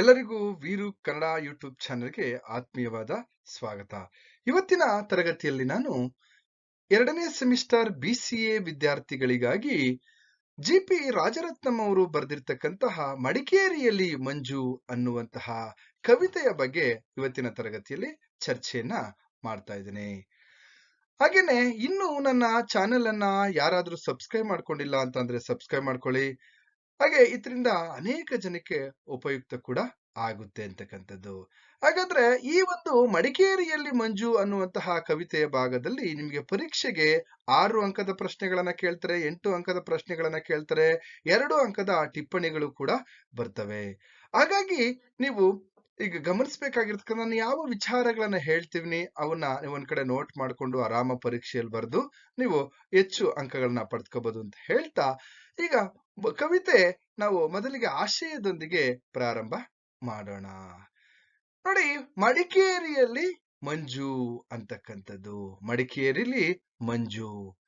ಎಲ್ಲರಿಗೂ ವೀರು ಕನ್ನಡ ಯೂಟ್ಯೂಬ್ ಚಾನೆಲ್ಗೆ ಆತ್ಮೀಯವಾದ ಸ್ವಾಗತ. ಇವತ್ತಿನ ತರಗತಿಯಲ್ಲಿ ನಾನು ಎರಡನೇ ಸೆಮಿಸ್ಟರ್ ಬಿ ಸಿ ಎ ವಿದ್ಯಾರ್ಥಿಗಳಿಗಾಗಿ ಜಿ ಪಿ ರಾಜರತ್ನಂ ಅವರು ಬರೆದಿರ್ತಕ್ಕಂತಹ ಮಡಿಕೇರಿಯಲ್ಲಿ ಮಂಜು ಅನ್ನುವಂತಹ ಕವಿತೆಯ ಬಗ್ಗೆ ಇವತ್ತಿನ ತರಗತಿಯಲ್ಲಿ ಚರ್ಚೆಯನ್ನ ಮಾಡ್ತಾ ಇದ್ದೇನೆ. ಹಾಗೇನೆ ಇನ್ನು ನನ್ನ ಚಾನೆಲ್ ಅನ್ನ ಯಾರಾದ್ರೂ ಸಬ್ಸ್ಕ್ರೈಬ್ ಮಾಡ್ಕೊಂಡಿಲ್ಲ ಅಂತಂದ್ರೆ ಸಬ್ಸ್ಕ್ರೈಬ್ ಮಾಡ್ಕೊಳ್ಳಿ. ಹಾಗೆ ಇದರಿಂದ ಅನೇಕ ಜನಕ್ಕೆ ಉಪಯುಕ್ತ ಕೂಡ ಆಗುತ್ತೆ ಅಂತಕ್ಕಂಥದ್ದು. ಹಾಗಾದ್ರೆ ಈ ಒಂದು ಮಡಿಕೇರಿಯಲ್ಲಿ ಮಂಜು ಅನ್ನುವಂತಹ ಕವಿತೆಯ ಭಾಗದಲ್ಲಿ ನಿಮಗೆ ಪರೀಕ್ಷೆಗೆ ಆರು ಅಂಕದ ಪ್ರಶ್ನೆಗಳನ್ನ ಕೇಳ್ತಾರೆ, ಎಂಟು ಅಂಕದ ಪ್ರಶ್ನೆಗಳನ್ನ ಕೇಳ್ತಾರೆ, ಎರಡು ಅಂಕದ ಟಿಪ್ಪಣಿಗಳು ಕೂಡ ಬರ್ತವೆ. ಹಾಗಾಗಿ ನೀವು ಈಗ ಗಮನಿಸ್ಬೇಕಾಗಿರ್ತಕ್ಕಂಥ ನಾನು ಯಾವ ವಿಚಾರಗಳನ್ನ ಹೇಳ್ತೀವಿ ಅವನ್ನ ನೀವು ಒಂದ್ ಕಡೆ ನೋಟ್ ಮಾಡ್ಕೊಂಡು ಆರಾಮ ಪರೀಕ್ಷೆಯಲ್ಲಿ ಬರೆದು ನೀವು ಹೆಚ್ಚು ಅಂಕಗಳನ್ನ ಪಡ್ಕೋಬಹುದು ಅಂತ ಹೇಳ್ತಾ, ಈಗ ಕವಿತೆ ನಾವು ಮೊದಲಿಗೆ ಆಶಯದೊಂದಿಗೆ ಪ್ರಾರಂಭ ಮಾಡೋಣ. ನೋಡಿ, ಮಡಿಕೇರಿಯಲ್ಲಿ ಮಂಜು ಅಂತಕ್ಕಂಥದ್ದು. ಮಡಿಕೇರಿಲಿ ಮಂಜು.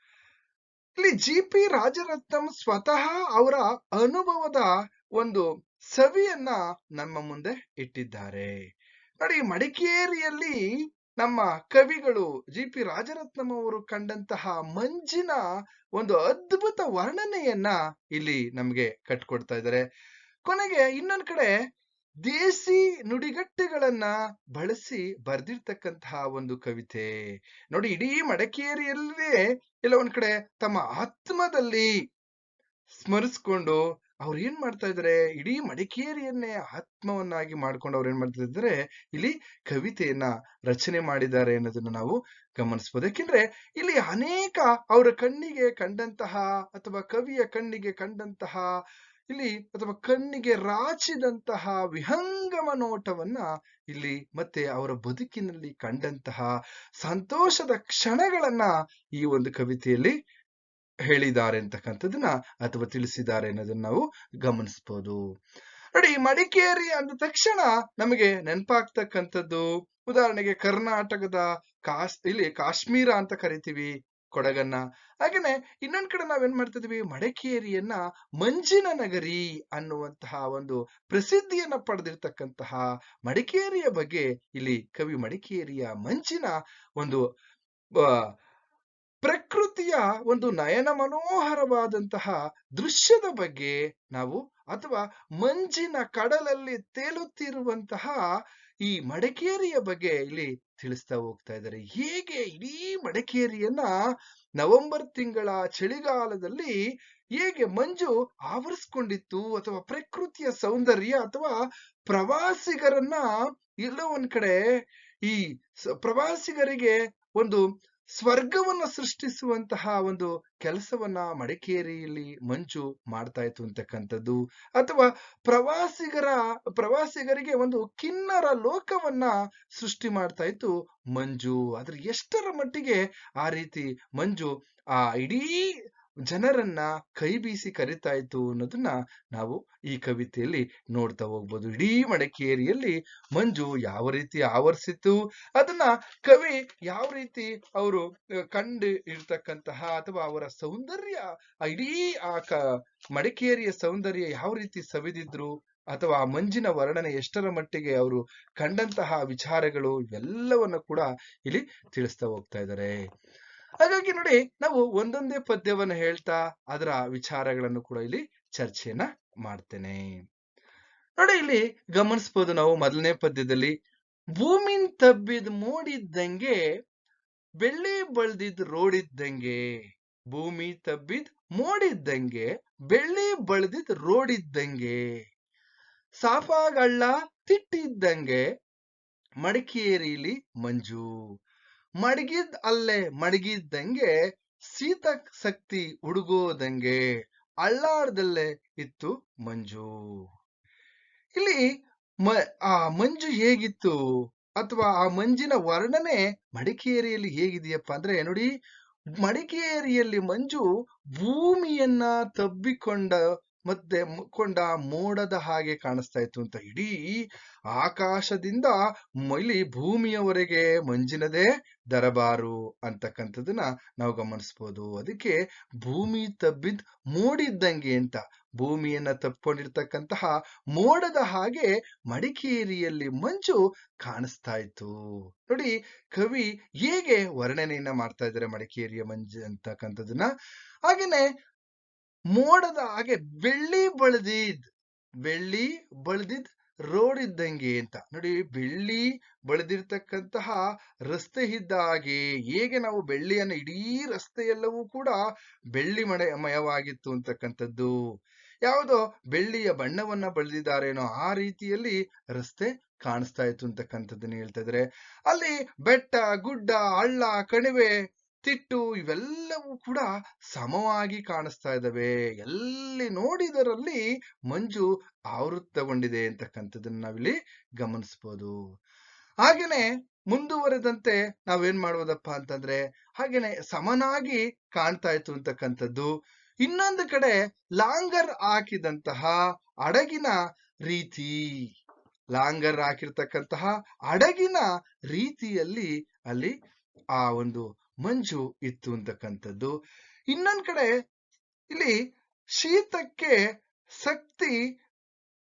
ಇಲ್ಲಿ ಜಿ ಪಿ ರಾಜರತ್ನಂ ಸ್ವತಃ ಅವರ ಅನುಭವದ ಒಂದು ಸವಿಯನ್ನ ನಮ್ಮ ಮುಂದೆ ಇಟ್ಟಿದ್ದಾರೆ. ನೋಡಿ, ಮಡಿಕೇರಿಯಲ್ಲಿ ನಮ್ಮ ಕವಿಗಳು ಜಿ. ಪಿ. ರಾಜರತ್ನಂ ಅವರು ಕಂಡಂತಹ ಮಂಜಿನ ಒಂದು ಅದ್ಭುತ ವರ್ಣನೆಯನ್ನ ಇಲ್ಲಿ ನಮ್ಗೆ ಕಟ್ಕೊಡ್ತಾ ಇದ್ದಾರೆ. ಕೊನೆಗೆ ಇನ್ನೊಂದ್ ಕಡೆ ದೇಸಿ ನುಡಿಗಟ್ಟೆಗಳನ್ನ ಬಳಸಿ ಬರ್ದಿರ್ತಕ್ಕಂತಹ ಒಂದು ಕವಿತೆ. ನೋಡಿ, ಇಡೀ ಮಡಕೇರಿಯಲ್ಲೇ ಎಲ್ಲ ಒಂದ್ ಕಡೆ ತಮ್ಮ ಆತ್ಮದಲ್ಲಿ ಸ್ಮರಿಸ್ಕೊಂಡು ಅವ್ರು ಏನ್ ಮಾಡ್ತಾ ಇದಾರೆ? ಇಡೀ ಮಡಿಕೇರಿಯನ್ನೇ ಆತ್ಮವನ್ನಾಗಿ ಮಾಡ್ಕೊಂಡು ಅವ್ರು ಏನ್ ಮಾಡ್ತಾ ಇದ್ದಾರೆ ಇಲ್ಲಿ ಕವಿತೆಯನ್ನ ರಚನೆ ಮಾಡಿದ್ದಾರೆ ಅನ್ನೋದನ್ನ ನಾವು ಗಮನಿಸಬಹುದು ಯಾಕೆಂದ್ರೆ ಇಲ್ಲಿ ಅನೇಕ ಅವರ ಕಣ್ಣಿಗೆ ಕಂಡಂತಹ ಅಥವಾ ಕವಿಯ ಕಣ್ಣಿಗೆ ಕಂಡಂತಹ, ಇಲ್ಲಿ ಅಥವಾ ಕಣ್ಣಿಗೆ ರಾಚಿದಂತಹ ವಿಹಂಗಮ ನೋಟವನ್ನ ಇಲ್ಲಿ ಮತ್ತೆ ಅವರ ಬದುಕಿನಲ್ಲಿ ಕಂಡಂತಹ ಸಂತೋಷದ ಕ್ಷಣಗಳನ್ನ ಈ ಒಂದು ಕವಿತೆಯಲ್ಲಿ ಹೇಳಿದ್ದಾರೆ ಅಂತಕ್ಕಂಥದ್ದನ್ನ ಅಥವಾ ತಿಳಿಸಿದ್ದಾರೆ ಅನ್ನೋದನ್ನ ನಾವು ಗಮನಿಸಬಹುದು ನೋಡಿ, ಮಡಿಕೇರಿ ಅಂದ ತಕ್ಷಣ ನಮಗೆ ನೆನಪಾಗ್ತಕ್ಕಂಥದ್ದು, ಉದಾಹರಣೆಗೆ ಕರ್ನಾಟಕದ ಕಾಶ್, ಇಲ್ಲಿ ಕಾಶ್ಮೀರ ಅಂತ ಕರಿತೀವಿ ಕೊಡಗನ್ನ. ಹಾಗೇನೆ ಇನ್ನೊಂದ್ ಕಡೆ ನಾವೇನ್ ಮಾಡ್ತಿದೀವಿ? ಮಡಿಕೇರಿಯನ್ನ ಮಂಜಿನ ನಗರಿ ಅನ್ನುವಂತಹ ಒಂದು ಪ್ರಸಿದ್ಧಿಯನ್ನ ಪಡೆದಿರ್ತಕ್ಕಂತಹ ಮಡಿಕೇರಿಯ ಬಗ್ಗೆ ಇಲ್ಲಿ ಕವಿ ಮಡಿಕೇರಿಯ ಮಂಜಿನ ಒಂದು ಪ್ರಕೃತಿಯ ಒಂದು ನಯನ ಮನೋಹರವಾದಂತಹ ದೃಶ್ಯದ ಬಗ್ಗೆ ನಾವು ಅಥವಾ ಮಂಜಿನ ಕಡಲಲ್ಲಿ ತೇಲುತ್ತಿರುವಂತಹ ಈ ಮಡಿಕೇರಿಯ ಬಗ್ಗೆ ಇಲ್ಲಿ ತಿಳಿಸ್ತಾ ಹೋಗ್ತಾ ಇದ್ದಾರೆ. ಹೇಗೆ ಇಡೀ ಮಡಿಕೇರಿಯನ್ನ ನವೆಂಬರ್ ತಿಂಗಳ ಚಳಿಗಾಲದಲ್ಲಿ ಹೇಗೆ ಮಂಜು ಆವರಿಸ್ಕೊಂಡಿತ್ತು ಅಥವಾ ಪ್ರಕೃತಿಯ ಸೌಂದರ್ಯ ಅಥವಾ ಪ್ರವಾಸಿಗರನ್ನ ಎಲ್ಲೋ ಒಂದ್ ಕಡೆ ಈ ಪ್ರವಾಸಿಗರಿಗೆ ಒಂದು ಸ್ವರ್ಗವನ್ನ ಸೃಷ್ಟಿಸುವಂತಹ ಒಂದು ಕೆಲಸವನ್ನ ಮಡಿಕೇರಿಯಲ್ಲಿ ಮಂಜು ಮಾಡ್ತಾ ಇತ್ತು ಅಂತಕ್ಕಂಥದ್ದು. ಅಥವಾ ಪ್ರವಾಸಿಗರ, ಪ್ರವಾಸಿಗರಿಗೆ ಒಂದು ಕಿನ್ನರ ಲೋಕವನ್ನ ಸೃಷ್ಟಿ ಮಾಡ್ತಾ ಇತ್ತು ಮಂಜು. ಆದ್ರೆ ಎಷ್ಟರ ಮಟ್ಟಿಗೆ ಆ ರೀತಿ ಮಂಜು ಆ ಇಡೀ ಜನರನ್ನ ಕೈ ಬೀಸಿ ಕರಿತಾ ಅನ್ನೋದನ್ನ ನಾವು ಈ ಕವಿತೆಯಲ್ಲಿ ನೋಡ್ತಾ ಹೋಗ್ಬೋದು. ಇಡೀ ಮಡಿಕೇರಿಯಲ್ಲಿ ಮಂಜು ಯಾವ ರೀತಿ ಆವರಿಸಿತ್ತು, ಅದನ್ನ ಕವಿ ಯಾವ ರೀತಿ ಅವರು ಕಂಡು ಇರ್ತಕ್ಕಂತಹ ಅಥವಾ ಅವರ ಸೌಂದರ್ಯ ಇಡೀ ಆ ಕ ಮಡಿಕೇರಿಯ ಸೌಂದರ್ಯ ಯಾವ ರೀತಿ ಸವಿದಿದ್ರು ಅಥವಾ ಆ ಮಂಜಿನ ವರ್ಣನೆ ಎಷ್ಟರ ಮಟ್ಟಿಗೆ ಅವರು ಕಂಡಂತಹ ವಿಚಾರಗಳು ಎಲ್ಲವನ್ನ ಕೂಡ ಇಲ್ಲಿ ತಿಳಿಸ್ತಾ ಹೋಗ್ತಾ ಇದ್ದಾರೆ. ಹಾಗಾಗಿ ನೋಡಿ, ನಾವು ಒಂದೊಂದೇ ಪದ್ಯವನ್ನ ಹೇಳ್ತಾ ಅದರ ವಿಚಾರಗಳನ್ನು ಕೂಡ ಇಲ್ಲಿ ಚರ್ಚೆಯನ್ನ ಮಾಡ್ತೇನೆ. ನೋಡಿ, ಇಲ್ಲಿ ಗಮನಿಸಬಹುದು ನಾವು ಮೊದಲನೇ ಪದ್ಯದಲ್ಲಿ, ಭೂಮಿನ್ ತಬ್ಬಿದ್ ಮೋಡಿದ್ದಂಗೆ, ಬೆಳ್ಳಿ ಬಳ್ದಿದ್ ರೋಡಿದ್ದಂಗೆ, ಭೂಮಿ ತಬ್ಬಿದ್ ಮೋಡಿದ್ದಂಗೆ, ಬೆಳ್ಳಿ ಬಳ್ದಿದ್ ರೋಡಿದ್ದಂಗೆ, ಸಾಫಾಗಳ್ಳ ತಿಟ್ಟಿದ್ದಂಗೆ, ಮಡಿಕೇರಿಲಿ ಮಂಜು ಮಡಗಿದ್ ಅಲ್ಲೇ ಮಡಗಿದ್ದಂಗೆ ಸೀತ ಶಕ್ತಿ ಹುಡುಗೋದಂಗೆ ಅಳ್ಳಾಡ್ದಲ್ಲೇ ಇತ್ತು ಮಂಜು. ಇಲ್ಲಿ ಮ, ಆ ಮಂಜು ಹೇಗಿತ್ತು? ಅಥವಾ ಆ ಮಂಜಿನ ವರ್ಣನೆ ಮಡಿಕೇರಿಯಲ್ಲಿ ಹೇಗಿದೆಯಪ್ಪ ಅಂದ್ರೆ ನೋಡಿ, ಮಡಿಕೇರಿಯಲ್ಲಿ ಮಂಜು ಭೂಮಿಯನ್ನ ತಬ್ಬಿಕೊಂಡ ಮತ್ತೆ ಮುಕ್ಕೊಂಡ ಮೋಡದ ಹಾಗೆ ಕಾಣಿಸ್ತಾ ಇತ್ತು ಅಂತ ಇಡೀ ಆಕಾಶದಿಂದ ಮೈಲಿ ಭೂಮಿಯವರೆಗೆ ಮಂಜಿನದೇ ದರಬಾರು ಅಂತಕ್ಕಂಥದ್ದನ್ನ ನಾವು ಗಮನಿಸ್ಬೋದು. ಅದಕ್ಕೆ ಭೂಮಿ ತಬ್ಬಿದ್ ಮೋಡಿದ್ದಂಗೆ ಅಂತ, ಭೂಮಿಯನ್ನ ತಪ್ಪಿಕೊಂಡಿರ್ತಕ್ಕಂತಹ ಮೋಡದ ಹಾಗೆ ಮಡಿಕೇರಿಯಲ್ಲಿ ಮಂಜು ಕಾಣಿಸ್ತಾ ಇತ್ತು. ನೋಡಿ, ಕವಿ ಹೇಗೆ ವರ್ಣನೆಯನ್ನ ಮಾಡ್ತಾ ಇದ್ದಾರೆ ಮಡಿಕೇರಿಯ ಮಂಜು ಅಂತಕ್ಕಂಥದ್ದನ್ನ. ಹಾಗೇನೆ ಮೋಡದ ಹಾಗೆ ಬೆಳ್ಳಿ ಬಳದಿದ್ ಬೆಳ್ಳಿ ಬಳದಿದ್ ರೋಡ್ ಇದ್ದಂಗೆ ಅಂತ. ನೋಡಿ, ಬೆಳ್ಳಿ ಬಳದಿರ್ತಕ್ಕಂತಹ ರಸ್ತೆ ಇದ್ದ ಹಾಗೆ ಹೇಗೆ ನಾವು ಬೆಳ್ಳಿಯನ್ನು ಇಡೀ ರಸ್ತೆಯೆಲ್ಲವೂ ಕೂಡ ಬೆಳ್ಳಿ ಮಯವಾಗಿತ್ತು ಅಂತಕ್ಕಂಥದ್ದು. ಯಾವುದೋ ಬೆಳ್ಳಿಯ ಬಣ್ಣವನ್ನ ಬಳದಿದ್ದಾರೇನೋ ಆ ರೀತಿಯಲ್ಲಿ ರಸ್ತೆ ಕಾಣಿಸ್ತಾ ಇತ್ತು ಅಂತಕ್ಕಂಥದ್ದನ್ನ ಹೇಳ್ತಾ ಅಲ್ಲಿ ಬೆಟ್ಟ, ಗುಡ್ಡ, ಹಳ್ಳ, ಕಣಿವೆ ತಿಟ್ಟು ಇವೆಲ್ಲವೂ ಕೂಡ ಸಮವಾಗಿ ಕಾಣಿಸ್ತಾ ಇದ್ದಾವೆ. ಎಲ್ಲಿ ನೋಡಿದರಲ್ಲಿ ಮಂಜು ಆವೃತ್ತಗೊಂಡಿದೆ ಅಂತಕ್ಕಂಥದ್ದನ್ನ ನಾವಿಲ್ಲಿ ಗಮನಿಸ್ಬೋದು. ಹಾಗೇನೆ ಮುಂದುವರೆದಂತೆ ನಾವೇನ್ ಮಾಡುವುದಪ್ಪ ಅಂತಂದ್ರೆ ಹಾಗೇನೆ ಸಮನಾಗಿ ಕಾಣ್ತಾ ಇತ್ತು ಅಂತಕ್ಕಂಥದ್ದು. ಇನ್ನೊಂದು ಕಡೆ ಲಾಂಗರ್ ಹಾಕಿದಂತಹ ಅಡಗಿನ ರೀತಿ. ಲಾಂಗರ್ ಹಾಕಿರ್ತಕ್ಕಂತಹ ಅಡಗಿನ ರೀತಿಯಲ್ಲಿ ಅಲ್ಲಿ ಆ ಒಂದು ಮಂಜು ಇತ್ತು ಅಂತಕ್ಕಂಥದ್ದು. ಇನ್ನೊಂದ್ ಕಡೆ ಇಲ್ಲಿ ಶೀತಕ್ಕೆ ಶಕ್ತಿ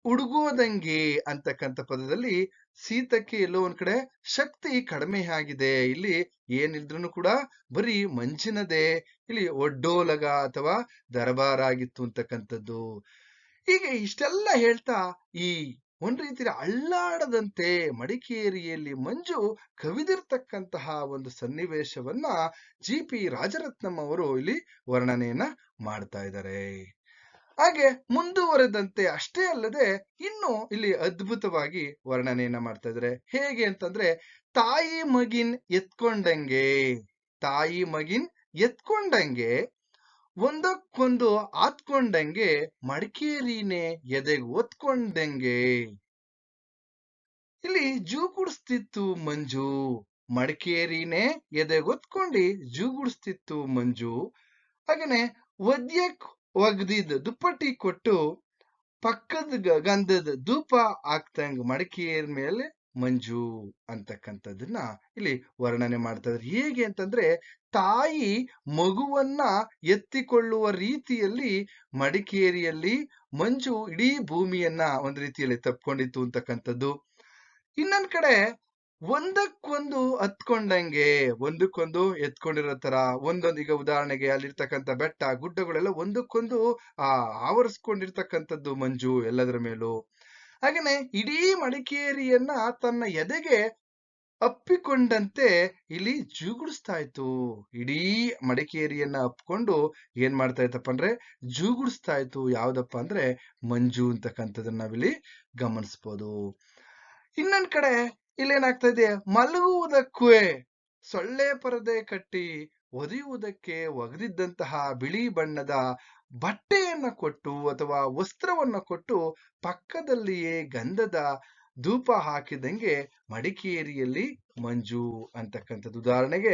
ಉಡುಗೋದಂಗೆ ಅಂತಕ್ಕಂಥ ಪದದಲ್ಲಿ ಶೀತಕ್ಕೆ ಎಲ್ಲೋ ಒಂದ್ ಕಡೆ ಶಕ್ತಿ ಕಡಿಮೆ ಆಗಿದೆ. ಇಲ್ಲಿ ಏನಿದ್ರು ಕೂಡ ಬರೀ ಮಂಜಿನದೇ. ಇಲ್ಲಿ ಒಡ್ಡೋಲಗ ಅಥವಾ ದರಬಾರ ಆಗಿತ್ತು ಅಂತಕ್ಕಂಥದ್ದು. ಹೀಗೆ ಇಷ್ಟೆಲ್ಲ ಹೇಳ್ತಾ ಈ ಒಂದ್ ರೀತಿಯ ಅಳ್ಳಾಡದಂತೆ ಮಡಿಕೇರಿಯಲ್ಲಿ ಮಂಜು ಕವಿದಿರ್ತಕ್ಕಂತಹ ಒಂದು ಸನ್ನಿವೇಶವನ್ನ ಜಿ ಪಿ ರಾಜರತ್ನಂ ಅವರು ಇಲ್ಲಿ ವರ್ಣನೆಯನ್ನ ಮಾಡ್ತಾ ಇದ್ದಾರೆ. ಹಾಗೆ ಮುಂದುವರೆದಂತೆ ಅಷ್ಟೇ ಅಲ್ಲದೆ ಇನ್ನು ಇಲ್ಲಿ ಅದ್ಭುತವಾಗಿ ವರ್ಣನೆಯನ್ನ ಮಾಡ್ತಾ ಇದ್ದಾರೆ. ಹೇಗೆ ಅಂತಂದ್ರೆ, ತಾಯಿ ಮಗಿನ್ ಎತ್ಕೊಂಡಂಗೆ, ತಾಯಿ ಮಗಿನ್ ಎತ್ಕೊಂಡಂಗೆ ಒಂದಕ್ಕೊಂದು ಆತ್ಕೊಂಡಂಗೆ ಮಡಿಕೇರಿನೇ ಎದೆಗೆ ಒತ್ಕೊಂಡಂಗೆ. ಇಲ್ಲಿ ಜೂಗುಡಿಸ್ತಿತ್ತು ಮಂಜು. ಮಡಿಕೇರಿನೇ ಜೂ ಜೂಗುಡಿಸ್ತಿತ್ತು ಮಂಜು. ಹಾಗೇನೆ ಒದ್ಯಕ್ ಒಗ್ದಿದ್ ದುಪ್ಪಟ್ಟಿ ಕೊಟ್ಟು ಪಕ್ಕದ ಗಂಧದ ಧೂಪ ಹಾಕ್ತಂಗ್ ಮಡಿಕೇರಿ ಮೇಲೆ ಮಂಜು ಅಂತಕ್ಕಂಥದ್ದನ್ನ ಇಲ್ಲಿ ವರ್ಣನೆ ಮಾಡ್ತಾ ಹೇಗೆ ಅಂತಂದ್ರೆ, ತಾಯಿ ಮಗುವನ್ನ ಎತ್ತಿಕೊಳ್ಳುವ ರೀತಿಯಲ್ಲಿ ಮಡಿಕೇರಿಯಲ್ಲಿ ಮಂಜು ಇಡೀ ಭೂಮಿಯನ್ನ ಒಂದ್ ರೀತಿಯಲ್ಲಿ ತಪ್ಕೊಂಡಿತ್ತು ಅಂತಕ್ಕಂಥದ್ದು. ಇನ್ನೊಂದ್ ಕಡೆ ಒಂದಕ್ಕೊಂದು ಹತ್ಕೊಂಡಂಗೆ ಒಂದಕ್ಕೊಂದು ಎತ್ಕೊಂಡಿರೋ ತರ, ಒಂದೊಂದು ಈಗ ಉದಾಹರಣೆಗೆ ಅಲ್ಲಿರ್ತಕ್ಕಂಥ ಬೆಟ್ಟ, ಗುಡ್ಡಗಳೆಲ್ಲ ಒಂದಕ್ಕೊಂದು, ಆ, ಆವರಿಸ್ಕೊಂಡಿರ್ತಕ್ಕಂಥದ್ದು ಮಂಜು ಎಲ್ಲದರ ಮೇಲೂ. ಹಾಗೇನೆ ಇಡೀ ಮಡಿಕೇರಿಯನ್ನ ತನ್ನ ಎದೆಗೆ ಅಪ್ಪಿಕೊಂಡಂತೆ ಇಲ್ಲಿ ಜೂಗುಡಿಸ್ತಾ ಇತ್ತು. ಇಡೀ ಮಡಿಕೇರಿಯನ್ನ ಅಪ್ಕೊಂಡು ಏನ್ ಮಾಡ್ತಾ ಇತ್ತಪ್ಪ ಅಂದ್ರೆ ಜೂಗುಡಿಸ್ತಾ ಇತ್ತು. ಯಾವ್ದಪ್ಪ ಅಂದ್ರೆ ಮಂಜು ಅಂತಕ್ಕಂಥದ್ದನ್ನ ನಾವಿಲ್ಲಿ ಗಮನಿಸ್ಬೋದು. ಇನ್ನೊಂದ್ ಕಡೆ ಇಲ್ಲೇನಾಗ್ತಾ ಇದೆ? ಮಲಗುವುದಕ್ಕೂ ಸೊಳ್ಳೆ ಪರದೆ ಕಟ್ಟಿ ಒದೆಯುವುದಕ್ಕೆ ಒಗೆದಿದ್ದಂತಹ ಬಿಳಿ ಬಣ್ಣದ ಬಟ್ಟೆಯನ್ನು ಕೊಟ್ಟು ಅಥವಾ ವಸ್ತ್ರವನ್ನು ಕೊಟ್ಟು ಪಕ್ಕದಲ್ಲಿಯೇ ಗಂಧದ ಧೂಪ ಹಾಕಿದಂಗೆ ಮಡಿಕೇರಿಯಲ್ಲಿ ಮಂಜು ಅಂತಕ್ಕಂಥದ್ದು. ಉದಾಹರಣೆಗೆ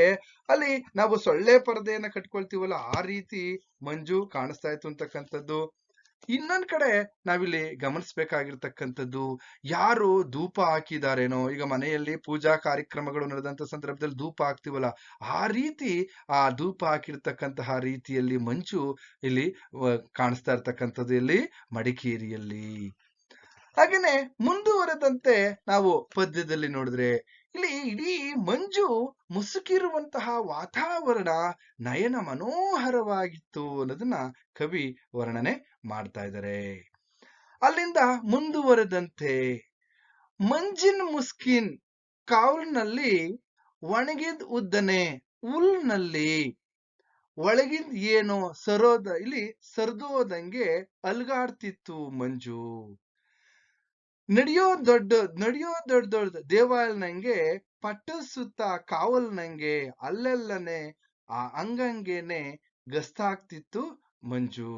ಅಲ್ಲಿ ನಾವು ಸೊಳ್ಳೆ ಪರದೆಯನ್ನು ಕಟ್ಕೊಳ್ತೀವಲ್ಲ, ಆ ರೀತಿ ಮಂಜು ಕಾಣಿಸ್ತಾ ಇತ್ತು ಅಂತಕ್ಕಂಥದ್ದು. ಇನ್ನೊಂದ್ ಕಡೆ ನಾವಿಲ್ಲಿ ಗಮನಿಸ್ಬೇಕಾಗಿರ್ತಕ್ಕಂಥದ್ದು, ಯಾರು ಧೂಪ ಹಾಕಿದಾರೇನೋ, ಈಗ ಮನೆಯಲ್ಲಿ ಪೂಜಾ ಕಾರ್ಯಕ್ರಮಗಳು ನಡೆದಂತ ಸಂದರ್ಭದಲ್ಲಿ ಧೂಪ ಹಾಕ್ತಿವಲ್ಲ, ಆ ರೀತಿ, ಆ ಧೂಪ ಹಾಕಿರ್ತಕ್ಕಂತಹ ರೀತಿಯಲ್ಲಿ ಮಂಚು ಇಲ್ಲಿ ಕಾಣಿಸ್ತಾ ಇರ್ತಕ್ಕಂಥದ್ದು ಇಲ್ಲಿ ಮಡಿಕೇರಿಯಲ್ಲಿ. ಹಾಗೇನೆ ಮುಂದುವರೆದಂತೆ ನಾವು ಪದ್ಯದಲ್ಲಿ ನೋಡಿದ್ರೆ ಇಲ್ಲಿ ಇಡೀ ಮಂಜು ಮುಸುಕಿರುವಂತಹ ವಾತಾವರಣ ನಯನ ಮನೋಹರವಾಗಿತ್ತು ಅನ್ನೋದನ್ನ ಕವಿ ವರ್ಣನೆ ಮಾಡ್ತಾ ಇದ್ದಾರೆ ಅಲ್ಲಿಂದ ಮುಂದುವರೆದಂತೆ ಮಂಜಿನ್ ಮುಸ್ಕಿನ್ ಕಾವಲ್ನಲ್ಲಿ ಒಣಗಿದ್ ಉದ್ದನೆ ಉಲ್ನಲ್ಲಿ ಒಳಗಿಂದ ಏನೋ ಸರೋದ ಇಲ್ಲಿ ಸರ್ದೋದಂಗೆ ಅಲ್ಗಾಡ್ತಿತ್ತು ಮಂಜು. ನಡೆಯೋ ದೊಡ್ಡ ನಡೆಯೋ ದೊಡ್ಡ ದೊಡ್ಡ ದೇವಾಲಯನಂಗೆ ಪಟ್ಟ ಸುತ್ತ ಕಾವಲ್ ನಂಗೆ ಅಲ್ಲೆಲ್ಲನೆ ಆ ಅಂಗಂಗೆನೆ ಗಸ್ತಾಗ್ತಿತ್ತು ಮಂಜು.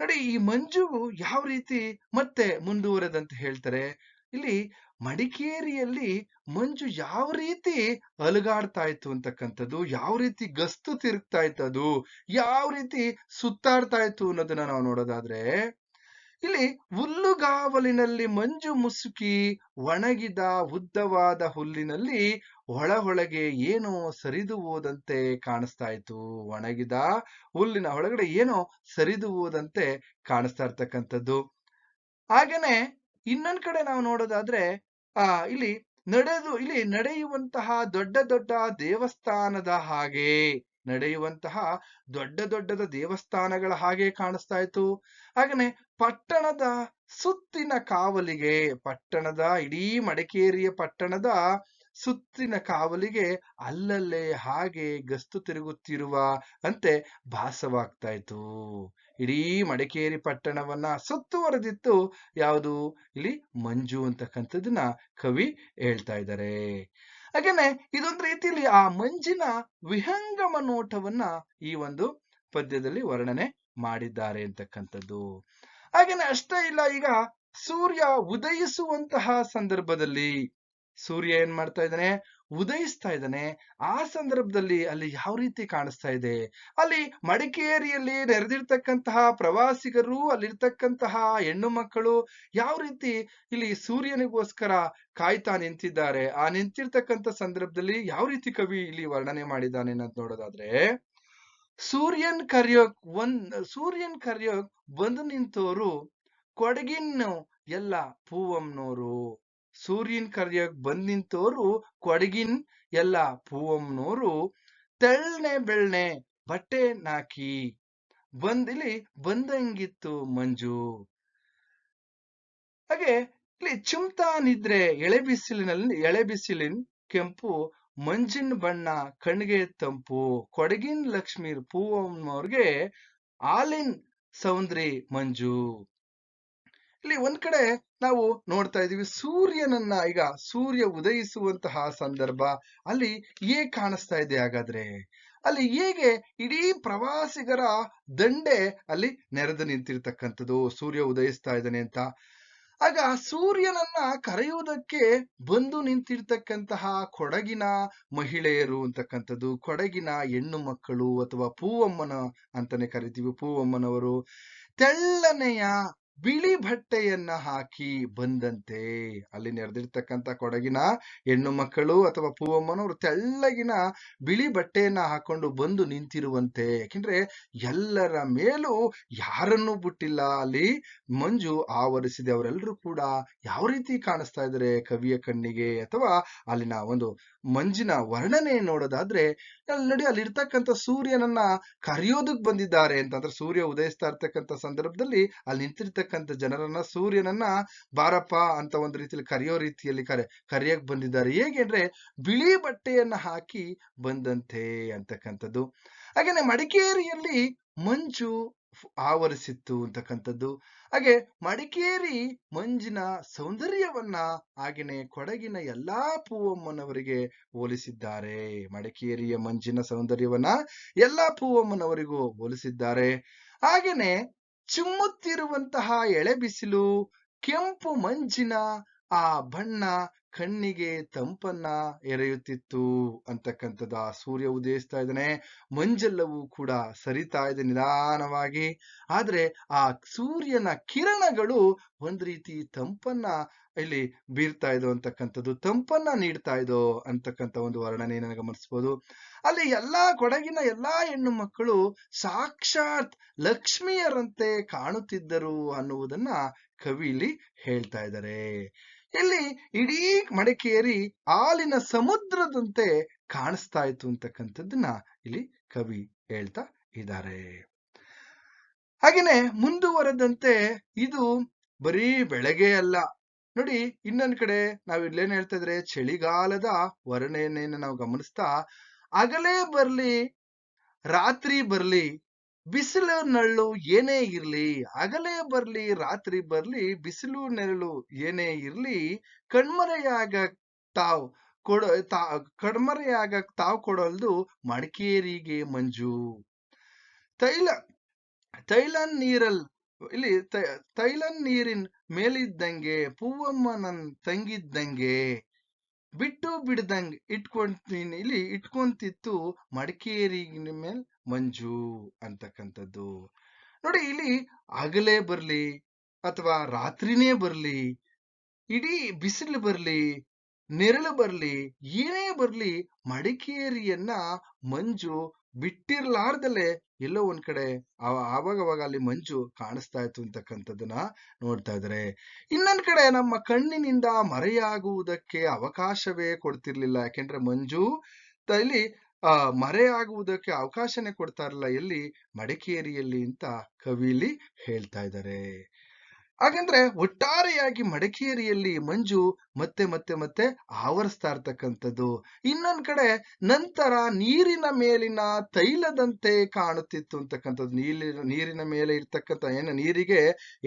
ನೋಡಿ ಈ ಮಂಜು ಯಾವ ರೀತಿ ಮತ್ತೆ ಮುಂದುವರೆದಂತ ಹೇಳ್ತಾರೆ? ಇಲ್ಲಿ ಮಡಿಕೇರಿಯಲ್ಲಿ ಮಂಜು ಯಾವ ರೀತಿ ಅಲುಗಾಡ್ತಾ ಇತ್ತು ಅಂತಕ್ಕಂಥದ್ದು, ಯಾವ ರೀತಿ ಗಸ್ತು ತಿರುಗ್ತಾ ಇತ್ತು ಅದು ಯಾವ ರೀತಿ ಸುತ್ತಾಡ್ತಾ ಇತ್ತು ಅನ್ನೋದನ್ನ ನಾವು ನೋಡೋದಾದ್ರೆ ಇಲ್ಲಿ ಹುಲ್ಲುಗಾವಲಿನಲ್ಲಿ ಮಂಜು ಮುಸುಕಿ ಒಣಗಿದ ಉದ್ದವಾದ ಹುಲ್ಲಿನಲ್ಲಿ ಒಳ ಒಳಗೆ ಏನೋ ಸರಿದು ಹೋದಂತೆ ಕಾಣಿಸ್ತಾ ಇತ್ತು. ಒಣಗಿದ ಹುಲ್ಲಿನ ಒಳಗಡೆ ಏನೋ ಸರಿದು ಹೋದಂತೆ ಕಾಣಿಸ್ತಾ ಇರ್ತಕ್ಕಂಥದ್ದು. ಹಾಗೇನೆ ಇನ್ನೊಂದ್ ಕಡೆ ನಾವು ನೋಡೋದಾದ್ರೆ, ಆ, ಇಲ್ಲಿ ನಡೆದು, ಇಲ್ಲಿ ನಡೆಯುವಂತಹ ದೊಡ್ಡ ದೊಡ್ಡ ದೇವಸ್ಥಾನದ ಹಾಗೆ ನಡೆಯುವಂತಹ ದೊಡ್ಡ ದೊಡ್ಡದ ದೇವಸ್ಥಾನಗಳ ಹಾಗೆ ಕಾಣಿಸ್ತಾ ಇತ್ತು. ಹಾಗೆ ಪಟ್ಟಣದ ಸುತ್ತಿನ ಕಾವಲಿಗೆ, ಪಟ್ಟಣದ ಇಡೀ ಮಡಿಕೇರಿಯ ಪಟ್ಟಣದ ಸುತ್ತಿನ ಕಾವಲಿಗೆ ಅಲ್ಲಲ್ಲೇ ಹಾಗೆ ಗಸ್ತು ತಿರುಗುತ್ತಿರುವ ಅಂತೆ ಭಾಸವಾಗ್ತಾ ಇತ್ತು. ಇಡೀ ಮಡಿಕೇರಿ ಪಟ್ಟಣವನ್ನ ಸುತ್ತುವರೆದಿತ್ತು ಯಾವುದು? ಇಲ್ಲಿ ಮಂಜು ಅಂತಕ್ಕಂಥದ್ದನ್ನ ಕವಿ ಹೇಳ್ತಾ ಇದ್ದಾರೆ. ಹಾಗೇನೆ ಇದೊಂದು ರೀತಿಯಲ್ಲಿ ಆ ಮಂಜಿನ ವಿಹಂಗಮ ನೋಟವನ್ನ ಈ ಒಂದು ಪದ್ಯದಲ್ಲಿ ವರ್ಣನೆ ಮಾಡಿದ್ದಾರೆ ಅಂತಕ್ಕಂಥದ್ದು. ಹಾಗೇನೆ ಅಷ್ಟೇ ಇಲ್ಲ, ಈಗ ಸೂರ್ಯ ಉದಯಿಸುವಂತಹ ಸಂದರ್ಭದಲ್ಲಿ ಸೂರ್ಯ ಏನ್ ಮಾಡ್ತಾ ಇದ್ದಾನೆ? ಉದಯಿಸ್ತಾ ಇದ್ದಾನೆ. ಆ ಸಂದರ್ಭದಲ್ಲಿ ಅಲ್ಲಿ ಯಾವ ರೀತಿ ಕಾಣಿಸ್ತಾ ಇದೆ? ಅಲ್ಲಿ ಮಡಿಕೇರಿಯಲ್ಲಿ ನೆರೆದಿರ್ತಕ್ಕಂತಹ ಪ್ರವಾಸಿಗರು, ಅಲ್ಲಿರ್ತಕ್ಕಂತಹ ಹೆಣ್ಣು ಮಕ್ಕಳು ಯಾವ ರೀತಿ ಇಲ್ಲಿ ಸೂರ್ಯನಿಗೋಸ್ಕರ ಕಾಯ್ತಾ ನಿಂತಿದ್ದಾರೆ? ಆ ನಿಂತಿರ್ತಕ್ಕಂಥ ಸಂದರ್ಭದಲ್ಲಿ ಯಾವ ರೀತಿ ಕವಿ ಇಲ್ಲಿ ವರ್ಣನೆ ಮಾಡಿದ್ದಾನೆ ಅನ್ನೋದು ನೋಡೋದಾದ್ರೆ, ಸೂರ್ಯನ್ ಕರೆಯೋಕ್ ಒಂದ್, ಸೂರ್ಯನ್ ಕರೆಯೋಕ್ ಬಂದು ನಿಂತೋರು ಕೊಡಗಿನ್ನು ಎಲ್ಲ ಪೂವಮ್ನೋರು. ಸೂರ್ಯನ್ ಕರೆಯೋಕ್ ಬಂದ್ ನಿಂತೋರು ಕೊಡಗಿನ್ ಎಲ್ಲ ಪೂವಮ್ನೋರು ತೆಳ್ನೆ ಬೆಳ್ನೆ ಬಟ್ಟೆ ನಾಕಿ. ಬಂದಿಲಿ ಬಂದಂಗಿತ್ತು ಮಂಜು. ಹಾಗೆ ಇಲ್ಲಿ ಚುಮ್ತಾ ನಿದ್ರೆ ಎಳೆ ಬಿಸಿಲಿನಲ್ಲಿ, ಎಳೆ ಬಿಸಿಲಿನ್ ಕೆಂಪು ಮಂಜಿನ ಬಣ್ಣ ಕಣ್ಗೆ ತಂಪು. ಕೊಡಗಿನ ಲಕ್ಷ್ಮೀ ಪೂವಮ್ಮನವ್ರಿಗೆ ಆಲಿನ್ ಸೌಂದ್ರಿ ಮಂಜು. ಇಲ್ಲಿ ಒಂದ್ ಕಡೆ ನಾವು ನೋಡ್ತಾ ಇದೀವಿ ಸೂರ್ಯನನ್ನ, ಈಗ ಸೂರ್ಯ ಉದಯಿಸುವಂತಹ ಸಂದರ್ಭ. ಅಲ್ಲಿ ಏ ಕಾಣಿಸ್ತಾ ಇದೆ ಹಾಗಾದ್ರೆ? ಅಲ್ಲಿ ಹೇಗೆ ಇಡೀ ಪ್ರವಾಸಿಗರ ದಂಡೆ ಅಲ್ಲಿ ನೆರೆದು ನಿಂತಿರ್ತಕ್ಕಂಥದ್ದು, ಸೂರ್ಯ ಉದಯಿಸ್ತಾ ಇದ್ದಾನೆ ಅಂತ. ಆಗ ಸೂರ್ಯನನ್ನ ಕರೆಯುವುದಕ್ಕೆ ಬಂದು ನಿಂತಿರ್ತಕ್ಕಂತಹ ಕೊಡಗಿನ ಮಹಿಳೆಯರು ಅಂತಕ್ಕಂಥದ್ದು, ಕೊಡಗಿನ ಹೆಣ್ಣು ಮಕ್ಕಳು ಅಥವಾ ಪೂವಮ್ಮನ ಅಂತಾನೆ ಕರಿತೀವಿ, ಪೂವಮ್ಮನವರು. ತೆಳ್ಳನೆಯ ಬಿಳಿ ಬಟ್ಟೆಯನ್ನ ಹಾಕಿ ಬಂದಂತೆ. ಅಲ್ಲಿ ನೆರೆದಿರ್ತಕ್ಕಂಥ ಕೊಡಗಿನ ಹೆಣ್ಣು ಮಕ್ಕಳು ಅಥವಾ ಪೂವಮ್ಮನವರು ತೆಳ್ಳಗಿನ ಬಿಳಿ ಬಟ್ಟೆಯನ್ನ ಹಾಕೊಂಡು ಬಂದು ನಿಂತಿರುವಂತೆ. ಯಾಕೆಂದ್ರೆ ಎಲ್ಲರ ಮೇಲೂ ಯಾರನ್ನೂ ಬಿಟ್ಟಿಲ್ಲ. ಅಲ್ಲಿ ಮಂಜು ಆವರಿಸಿದೆ. ಅವರೆಲ್ಲರೂ ಕೂಡ ಯಾವ ರೀತಿ ಕಾಣಿಸ್ತಾ ಇದ್ದಾರೆ ಕವಿಯ ಕಣ್ಣಿಗೆ ಅಥವಾ ಅಲ್ಲಿನ ಒಂದು ಮಂಜಿನ ವರ್ಣನೆ ನೋಡೋದಾದ್ರೆ ಅಲ್ಲಡಿ ನೋಡಿ ಅಲ್ಲಿ ಇರ್ತಕ್ಕಂಥ ಸೂರ್ಯನನ್ನ ಕರೆಯೋದಕ್ ಬಂದಿದ್ದಾರೆ. ಅಂತಂದ್ರೆ ಸೂರ್ಯ ಉದಯಿಸ್ತಾ ಇರ್ತಕ್ಕಂಥ ಸಂದರ್ಭದಲ್ಲಿ ಅಲ್ಲಿ ನಿಂತಿರ್ತಕ್ಕಂಥ ಜನರನ್ನ ಸೂರ್ಯನನ್ನ ಬಾರಪ್ಪ ಅಂತ ಒಂದು ರೀತಿಯಲ್ಲಿ ಕರೆಯೋ ರೀತಿಯಲ್ಲಿ ಕರೆ, ಕರೆಯಕ್ ಬಂದಿದ್ದಾರೆ. ಹೇಗೆ ಅಂದ್ರೆ ಬಿಳಿ ಬಟ್ಟೆಯನ್ನ ಹಾಕಿ ಬಂದಂತೆ ಅಂತಕ್ಕಂಥದ್ದು. ಹಾಗೇನೆ ಮಡಿಕೇರಿಯಲ್ಲಿ ಮಂಜು ಆವರಿಸಿತ್ತು ಅಂತಕ್ಕಂಥದ್ದು. ಹಾಗೆ ಮಡಿಕೇರಿ ಮಂಜಿನ ಸೌಂದರ್ಯವನ್ನ ಹಾಗೇನೆ ಕೊಡಗಿನ ಎಲ್ಲಾ ಪೂವಮ್ಮನವರಿಗೆ ಹೋಲಿಸಿದ್ದಾರೆ. ಮಡಿಕೇರಿಯ ಮಂಜಿನ ಸೌಂದರ್ಯವನ್ನ ಎಲ್ಲಾ ಪೂವಮ್ಮನವರಿಗೂ ಹೋಲಿಸಿದ್ದಾರೆ. ಹಾಗೇನೆ ಚಿಮ್ಮುತ್ತಿರುವಂತಹ ಎಳೆ ಬಿಸಿಲು, ಕೆಂಪು ಮಂಜಿನ ಆ ಬಣ್ಣ ಕಣ್ಣಿಗೆ ತಂಪನ್ನ ಎರೆಯುತ್ತಿತ್ತು ಅಂತಕ್ಕಂಥದ್ದು ಆ ಸೂರ್ಯ ಉದಯಿಸ್ತಾ ಇದ್ದಾನೆ. ಮಂಜೆಲ್ಲವೂ ಕೂಡ ಸರಿತಾ ಇದೆ ನಿಧಾನವಾಗಿ. ಆದರೆ ಆ ಸೂರ್ಯನ ಕಿರಣಗಳು ಒಂದ್ ರೀತಿ ತಂಪನ್ನ ಇಲ್ಲಿ ಬೀರ್ತಾ ಇದೋ ಅಂತಕ್ಕಂಥದ್ದು, ತಂಪನ್ನ ನೀಡ್ತಾ ಇದೋ ಅಂತಕ್ಕಂಥ ಒಂದು ವರ್ಣನೆಯನ್ನು ಗಮನಿಸಬಹುದು ಅಲ್ಲಿ ಎಲ್ಲಾ ಕೊಡಗಿನ ಎಲ್ಲಾ ಹೆಣ್ಣು ಮಕ್ಕಳು ಸಾಕ್ಷಾತ್ ಲಕ್ಷ್ಮಿಯರಂತೆ ಕಾಣುತ್ತಿದ್ದರು ಅನ್ನುವುದನ್ನ ಕವಿ ಇಲ್ಲಿ ಹೇಳ್ತಾ ಇದ್ದಾರೆ. ಇಲ್ಲಿ ಇಡೀ ಮಡಿಕೇರಿ ಹಾಲಿನ ಸಮುದ್ರದಂತೆ ಕಾಣಿಸ್ತಾ ಇತ್ತು ಅಂತಕ್ಕಂಥದ್ದನ್ನ ಇಲ್ಲಿ ಕವಿ ಹೇಳ್ತಾ ಇದ್ದಾರೆ. ಹಾಗೇನೆ ಮುಂದುವರೆದಂತೆ ಇದು ಬರೀ ಬೆಳಗ್ಗೆ ಅಲ್ಲ ನೋಡಿ, ಇನ್ನೊಂದ್ ಕಡೆ ನಾವ್ ಇಲ್ಲೇನ್ ಹೇಳ್ತಾ ಇದ್ರೆ, ಚಳಿಗಾಲದ ವರ್ಣನೆಯನ್ನ ನಾವು ಗಮನಿಸ್ತಾ, ಅಗಲೇ ಬರ್ಲಿ, ರಾತ್ರಿ ಬರ್ಲಿ, ಬಿಸಿಲು ನಳ್ಳು ಏನೇ ಇರ್ಲಿ, ಅಗಲೇ ಬರ್ಲಿ, ರಾತ್ರಿ ಬರ್ಲಿ, ಬಿಸಿಲು ನೆರಳು ಏನೇ ಇರ್ಲಿ ಕಣ್ಮರೆಯಾಗ ತಾವ್ ಕೊಡ, ತಾ ಕಣ್ಮರೆಯಾಗ ತಾವ್ ಕೊಡಲ್ದು ಮಡಿಕೇರಿಗೆ ಮಂಜು. ತೈಲ ತೈಲ ನೀರಲ್ ಇಲ್ಲಿ ತೈಲನ್ ನೀರಿನ್ ಮೇಲಿದ್ದಂಗೆ ಪೂವಮ್ಮ ನನ್ ತಂಗಿದ್ದಂಗೆ, ಬಿಟ್ಟು ಬಿಡ್ದಂಗೆ ಇಟ್ಕೊಂತೀನಿ, ಇಲ್ಲಿ ಇಟ್ಕೊಂತಿತ್ತು ಮಡಿಕೇರಿ ಮೇಲ್ ಮಂಜು ಅಂತಕ್ಕಂಥದ್ದು. ನೋಡಿ, ಇಲ್ಲಿ ಆಗಲೇ ಬರ್ಲಿ ಅಥವಾ ರಾತ್ರಿನೇ ಬರ್ಲಿ, ಇಡೀ ಬಿಸಿಲು ಬರ್ಲಿ, ನೆರಳು ಬರ್ಲಿ, ಏನೇ ಬರ್ಲಿ ಮಡಿಕೇರಿಯನ್ನ ಮಂಜು ಬಿಟ್ಟಿರ್ಲಾರ್ದಲೆ ಎಲ್ಲೋ ಒಂದ್ ಕಡೆ ಆವಾಗವಾಗ ಅಲ್ಲಿ ಮಂಜು ಕಾಣಿಸ್ತಾ ಇತ್ತು ಅಂತಕ್ಕಂಥದ್ದನ್ನ ನೋಡ್ತಾ ಇದ್ದಾರೆ ಇನ್ನೊಂದ್ ಕಡೆ ನಮ್ಮ ಕಣ್ಣಿನಿಂದ ಮರೆಯಾಗುವುದಕ್ಕೆ ಅವಕಾಶವೇ ಕೊಡ್ತಿರ್ಲಿಲ್ಲ. ಯಾಕೆಂದ್ರೆ ಮಂಜು ಇಲ್ಲಿ, ಆ, ಮರೆಯಾಗುವುದಕ್ಕೆ ಅವಕಾಶನೇ ಕೊಡ್ತಾ ಇರಲಿಲ್ಲ. ಎಲ್ಲಿ? ಮಡಿಕೇರಿಯಲ್ಲಿ ಅಂತ ಕವಿಲಿ ಹೇಳ್ತಾ ಇದ್ದಾರೆ ಹಾಗಂದ್ರೆ ಒಟ್ಟಾರೆಯಾಗಿ ಮಡಿಕೇರಿಯಲ್ಲಿ ಮಂಜು ಮತ್ತೆ ಮತ್ತೆ ಮತ್ತೆ ಆವರಿಸ್ತಾ ಇರ್ತಕ್ಕಂಥದ್ದು. ಇನ್ನೊಂದ್ ಕಡೆ ನಂತರ ನೀರಿನ ಮೇಲಿನ ತೈಲದಂತೆ ಕಾಣುತ್ತಿತ್ತು ಅಂತಕ್ಕಂಥದ್ದು. ನೀರಿನ ನೀರಿನ ಮೇಲೆ ಇರ್ತಕ್ಕಂಥ ಏನು ನೀರಿಗೆ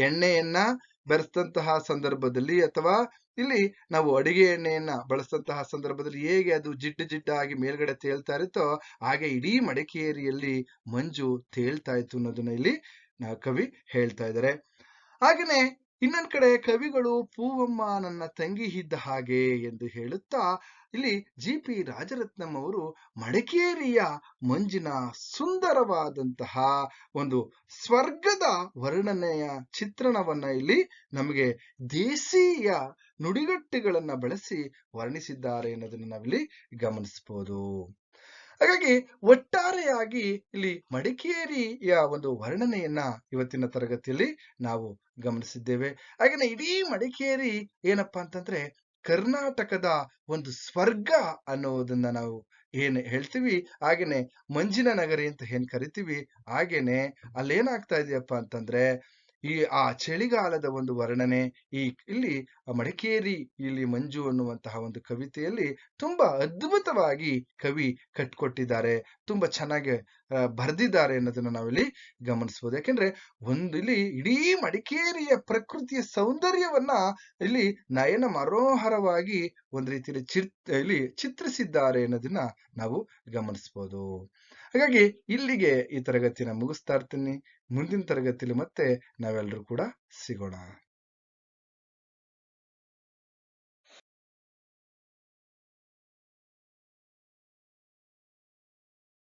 ಎಣ್ಣೆಯನ್ನ ಬೆರೆಸಿದಂತಹ ಸಂದರ್ಭದಲ್ಲಿ ಅಥವಾ ಇಲ್ಲಿ ನಾವು ಅಡಿಗೆ ಎಣ್ಣೆಯನ್ನ ಬಳಸಿದಂತಹ ಸಂದರ್ಭದಲ್ಲಿ ಹೇಗೆ ಅದು ಜಿಡ್ಡು ಜಿಡ್ಡಾಗಿ ಮೇಲ್ಗಡೆ ತೇಳ್ತಾ ಇರುತ್ತೋ ಹಾಗೆ ಇಡೀ ಮಡಿಕೇರಿಯಲ್ಲಿ ಮಂಜು ತೇಳ್ತಾ ಇತ್ತು ಅನ್ನೋದನ್ನ ಇಲ್ಲಿ ಕವಿ ಹೇಳ್ತಾ ಇದ್ದಾರೆ. ಹಾಗೇನೆ ಇನ್ನೊಂದ್ ಕಡೆ ಕವಿಗಳು ಪೂವಮ್ಮ ನನ್ನ ತಂಗಿ ಇದ್ದ ಹಾಗೆ ಎಂದು ಹೇಳುತ್ತಾ ಇಲ್ಲಿ ಜಿ ಪಿ ರಾಜರತ್ನಂ ಅವರು ಮಡಿಕೇರಿಯ ಮಂಜಿನ ಸುಂದರವಾದಂತಹ ಒಂದು ಸ್ವರ್ಗದ ವರ್ಣನೆಯ ಚಿತ್ರಣವನ್ನ ಇಲ್ಲಿ ನಮಗೆ ದೇಶೀಯ ನುಡಿಗಟ್ಟುಗಳನ್ನ ಬಳಸಿ ವರ್ಣಿಸಿದ್ದಾರೆ ಅನ್ನೋದನ್ನ ನಾವಿಲ್ಲಿ ಗಮನಿಸಬಹುದು ಹಾಗಾಗಿ ಒಟ್ಟಾರೆಯಾಗಿ ಇಲ್ಲಿ ಮಡಿಕೇರಿಯ ಒಂದು ವರ್ಣನೆಯನ್ನ ಇವತ್ತಿನ ತರಗತಿಯಲ್ಲಿ ನಾವು ಗಮನಿಸಿದ್ದೇವೆ. ಹಾಗೇನೆ ಇಡೀ ಮಡಿಕೇರಿ ಏನಪ್ಪಾ ಅಂತಂದ್ರೆ ಕರ್ನಾಟಕದ ಒಂದು ಸ್ವರ್ಗ ಅನ್ನೋದನ್ನ ನಾವು ಏನ್ ಹೇಳ್ತೀವಿ? ಹಾಗೇನೆ ಮಂಜಿನ ನಗರಿ ಅಂತ ಏನ್ ಕರಿತೀವಿ? ಹಾಗೇನೆ ಅಲ್ಲೇನಾಗ್ತಾ ಇದೆಯಪ್ಪ ಅಂತಂದ್ರೆ ಈ, ಆ ಚಳಿಗಾಲದ ಒಂದು ವರ್ಣನೆ, ಈ ಇಲ್ಲಿ ಮಡಿಕೇರಿ, ಇಲ್ಲಿ ಮಂಜು ಅನ್ನುವಂತಹ ಒಂದು ಕವಿತೆಯಲ್ಲಿ ತುಂಬಾ ಅದ್ಭುತವಾಗಿ ಕವಿ ಕಟ್ಕೊಟ್ಟಿದ್ದಾರೆ. ತುಂಬಾ ಚೆನ್ನಾಗಿ ಬರೆದಿದ್ದಾರೆ ಅನ್ನೋದನ್ನ ನಾವಿಲ್ಲಿ ಗಮನಿಸಬಹುದು ಯಾಕೆಂದ್ರೆ ಒಂದು ಇಲ್ಲಿ ಇಡೀ ಮಡಿಕೇರಿಯ ಪ್ರಕೃತಿಯ ಸೌಂದರ್ಯವನ್ನ ಇಲ್ಲಿ ನಯನ ಮನೋಹರವಾಗಿ ಒಂದು ರೀತಿಯಲ್ಲಿ ಚಿರ್, ಇಲ್ಲಿ ಚಿತ್ರಿಸಿದ್ದಾರೆ ಅನ್ನೋದನ್ನ ನಾವು ಗಮನಿಸಬಹುದು ಹಾಗಾಗಿ ಇಲ್ಲಿಗೆ ಈ ತರಗತಿನ ಮುಗಿಸ್ತಾ ಇರ್ತೀನಿ. ಮುಂದಿನ ತರಗತಿಯಲ್ಲಿ ಮತ್ತೆ ನಾವೆಲ್ಲರೂ ಕೂಡ ಸಿಗೋಣ.